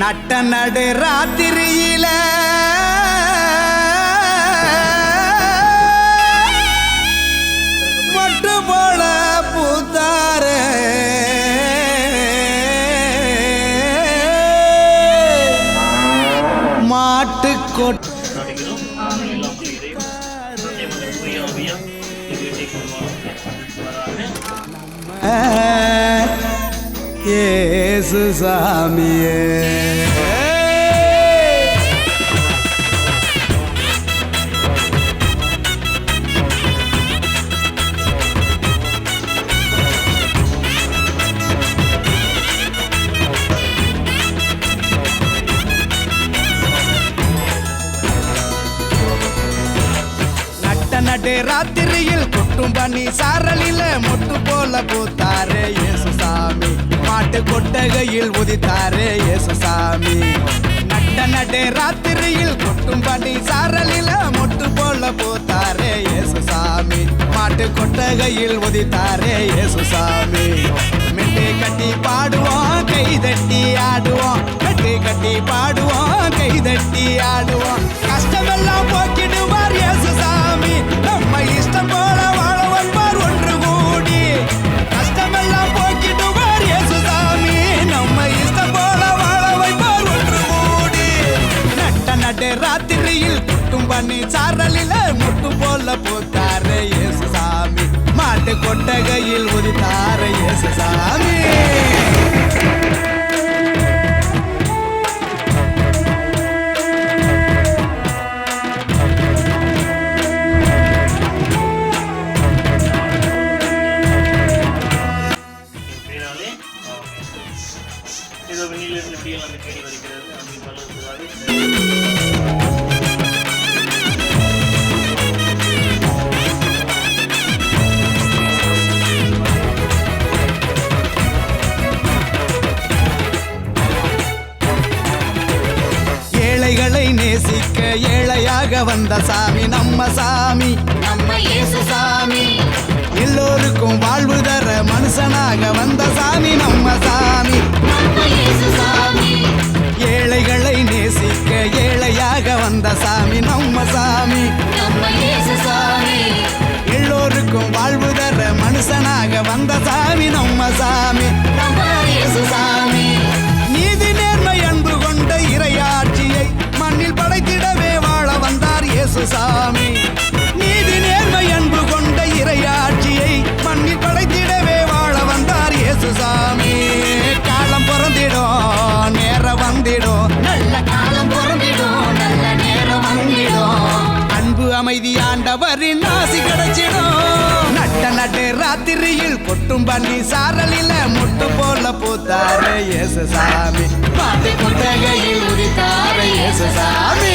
நட்ட நடு ராத்திரியில. மட்டு போல பூத்தார. மாட்டு கொட்டு ஏ. Jesus a எமது புரியாமையா வீட்டை ராத்திரியில் கொட்டும் பண்ணி சாரலில மொட்டு போல பூத்தாரே இயேசு சாமி. மாட்டு கொட்டகையில் உதித்தாரே இயேசுசாமி. நட்ட நடு ராத்திரியில் கொட்டும்படி சாரலில மொட்டு போல போத்தாரே இயேசுசாமி. மாட்டு கொட்டகையில் உதித்தாரே இயேசுசாமி. மெட்டு கட்டி பாடுவோம் கை தட்டி ஆடுவோம். மெட்டு கட்டி பாடுவோம் கை தட்டி ஆடுவோம். குட்டும் பண்ணி சாரலில முட்டு போல போத்தாரு இயேசு சாமி மாட்டு கொட்டகையில் உதித்தாரு இயேசு சாமி பேராலே இதோ விண்ணிலிருந்து இப்படியெல்லாம் அந்த கேடி வருகிறது. அங்கே பலருக்குவாரு நேசிக்க ஏழையாக வந்த சாமி நம்ம சாமி. நம்ம இயேசு சாமி. எல்லோருக்கும் வாழ்வு தர மனுஷனாக வந்த சாமி நம்ம சாமி. ராத்திரியில் பண்ணி சாரலில முட்டு போல பூத்தாரு இயேசு சாமி பாட்டு கொட்டகையில் உதித்தாரு இயேசு சாமி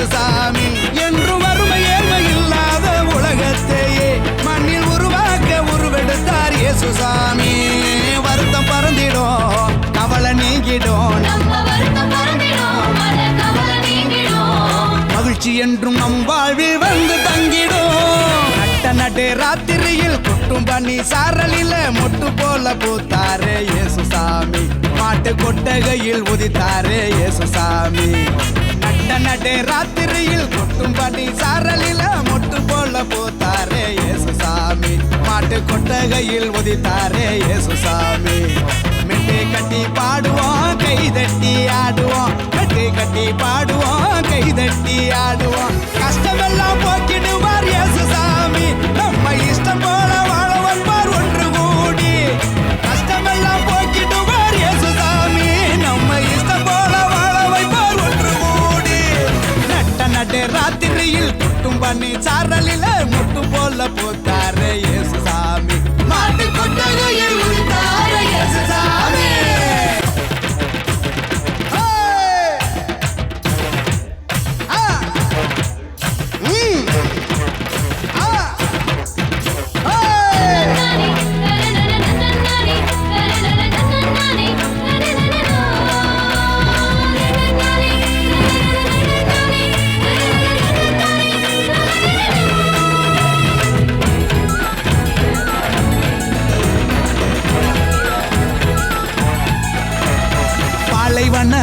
உருவெடுத்தார் இயேசு சாமி என்று வறுமை ஏழ்மை இல்லாத உலகத்தையே மண்ணில் உருவாக்க உருவெடுத்தார் இயேசு சாமி. வருத்தம் பறந்திடும் கவலை நீங்கிடும். மகிழ்ச்சி என்றும் நம் வாழ்வில் வந்து தங்கிடும். நட்ட நடு ராத்திரியில் கொட்டும் பண்ணி சாரலில மொட்டு போல பூத்தாரு. மாட்டு கொட்டகையில் உதித்தாரே இயேசுசாமி. நட்ட நடு ராத்திரியில் கொட்டும் பண்ணி சாரலில மொட்டு போல போத்தாரே இயேசுசாமி. மாட்டு கொட்டகையில் உதித்தாரே இயேசுசாமி. மெட்டை கட்டி பாடுவோம் கை தட்டி ஆடுவோம். மெட்டை கட்டி பாடுவோம் கை தட்டி ஆடுவோம். கஷ்டமெல்லாம் போக்கிடுவார் நடு ராத்திரியில் குட்டும் பண்ணி சாரலில முட்டு போல போ